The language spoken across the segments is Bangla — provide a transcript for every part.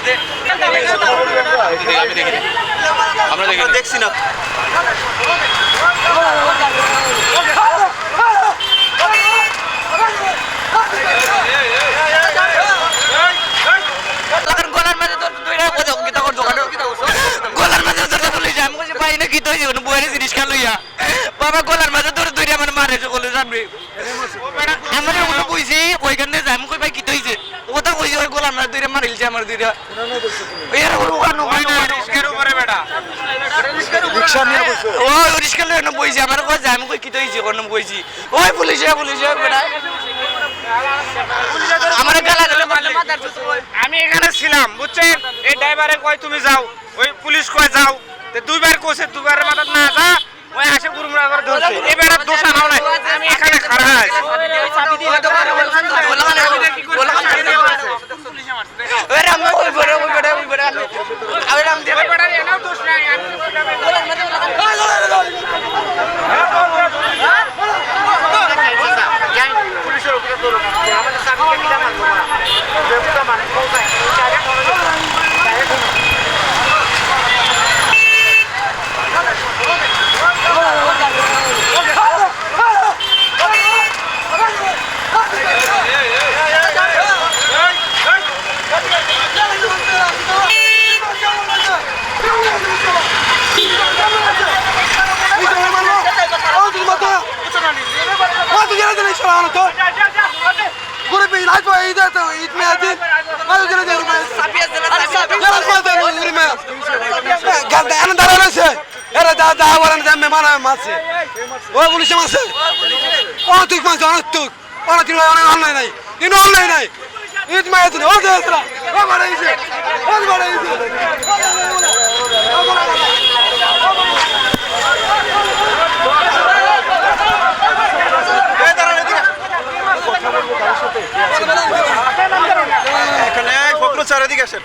মধ্যে আমি দেখিনি আমরা দেখছি না। জিনিস খালো বাবা গলার মাঝে তোর দুইটা মানে মারে সকলে জানবি? আমার ওগুলো কইছি ওইখানে যাই আমি কই ভাই কি তো হয়েছে ওটা দুইটা আমার দুইটা এর ওখানে ওখানে উপরে বেটা। ওই রিস্কা লয়ে না বইছি আমার কই যাই আমি কই কি তো হয়েছে? কোন বইছি ওই পুলিশে পুলিশে বেটা। আমার গালা আমি এখানে ছিলাম বুঝছেন? এই ড্রাইভারে কয় তুমি যাও। ওই পুলিশ কয় যাও। তে দুইবার কইছে দুইবারের মাথাত না যা। ওই আসে গুরুমরা করে ধরছে। এবারে দোষা নাও নাই আমি এখানে খাড়া আছি ওই রাম ওই বড় ওই বড় ওই বড় ওই রাম দিয়ে ও পুলিশে মারছে অনৈতিক মারছে অনৈতিক অনৈতিক অনেক অন্যায় নাই কিন্তু অন্যায় নাই ঈদ মায়ের দিন ও দেশরা ও বাড়াইছে ও বাড়াইছে এখানে আসেন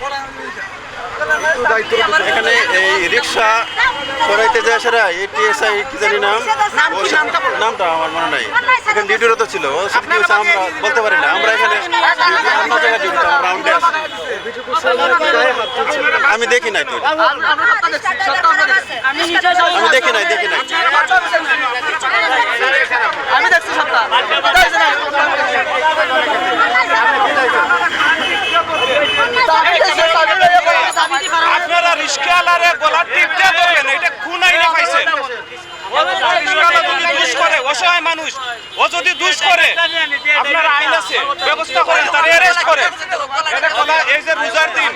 এখানে এই রিক্সা সরাইতে যায় সেরা এই টিএসআই কি জানি নাম? ও নামটা আমার মনে নাই। এখানে ডিউটিরত ছিল ও আমরা বলতে পারি না। আমরা এখানে অন্য জায়গায় ডিউটি আমরা রাউন্ডে আমি দেখি নাই তো আমি দেখি নাই দেখি নাই আমি দেখছি সপ্তাহ আপনারা গলার টিপতে এটা কোন আইনে পাইছে। যদি দুষ করে অসহায় মানুষ ও যদি দুষ করে আপনার আইন আছে ব্যবস্থা করেন তার অ্যারেস্ট করেন এটা কথা এই যে রোজার দিন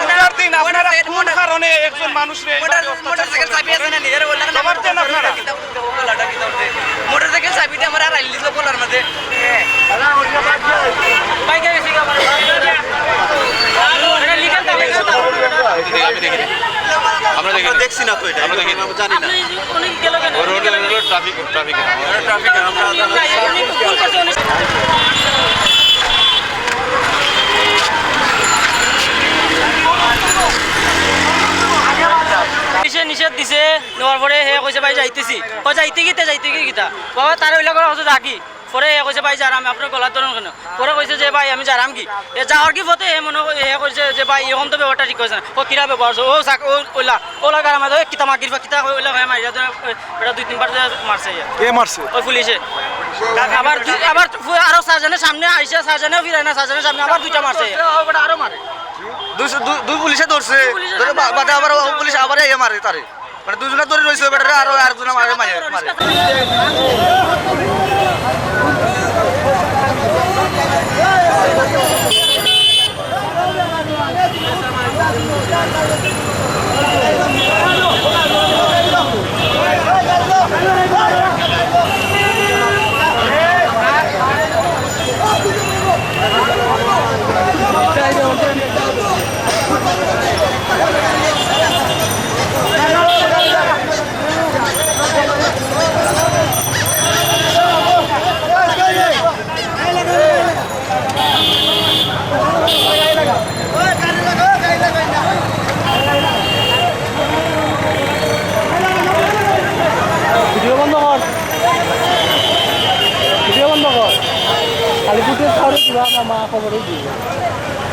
রোজার দিন আপনারা কোন কারণে একজন মানুষরে মোটরসাইকেল চাবি আছে না এর বললাম না খবর দেন আপনারা। মোটরসাইকেল চাবিটা আমার আর আইলিস বলার মধ্যে। আমি দেখিনি দেখছি না তো এটা। আমরা দেখি। না। আমরা জানি না। গেল কেন? ট্রাফিক ট্রাফিক ট্রাফিক আমরা কাছে উনি নিষেধ দিছে নেওয়ার পরে হে কইছে ভাই যাইতেছি। কই যাইতে গিতে যাইতে কি গিতা? বাবা তার ওইলা করে হচ্ছে ডাকি পরে হে কইছে ভাই যারাম আপনার গলার ধরুন কেন? পরে কইছে যে ভাই আমি যারাম কি? এ যাওয়ার কি পথে? হে মনে হয়- হে কইছে যে ভাই এরকম তো ব্যাপারটা ঠিক কইছে না। ও কিরা আছে? ও সাক ও ওইলা ওলা গার আমাদের কিতা মাগির বা কিতা ওইলা ভাই মারিয়া তো এটা দুই তিনবার মারছে ইয়া। কে মারছে? ওই পুলিশে। আবার আবার আরও সার্জনের সামনে আইসে সার্জনে ফিরায় না সার্জনের সামনে আবার দুইটা মারছে আরও মারে। দুই পুলিশে ধরছে। ধরে বাদে আবার ও পুলিশ আবার এ মারে তারে। মানে দুজনে ধরে রইছে বেটারে আর আরেকজন মারে মারে।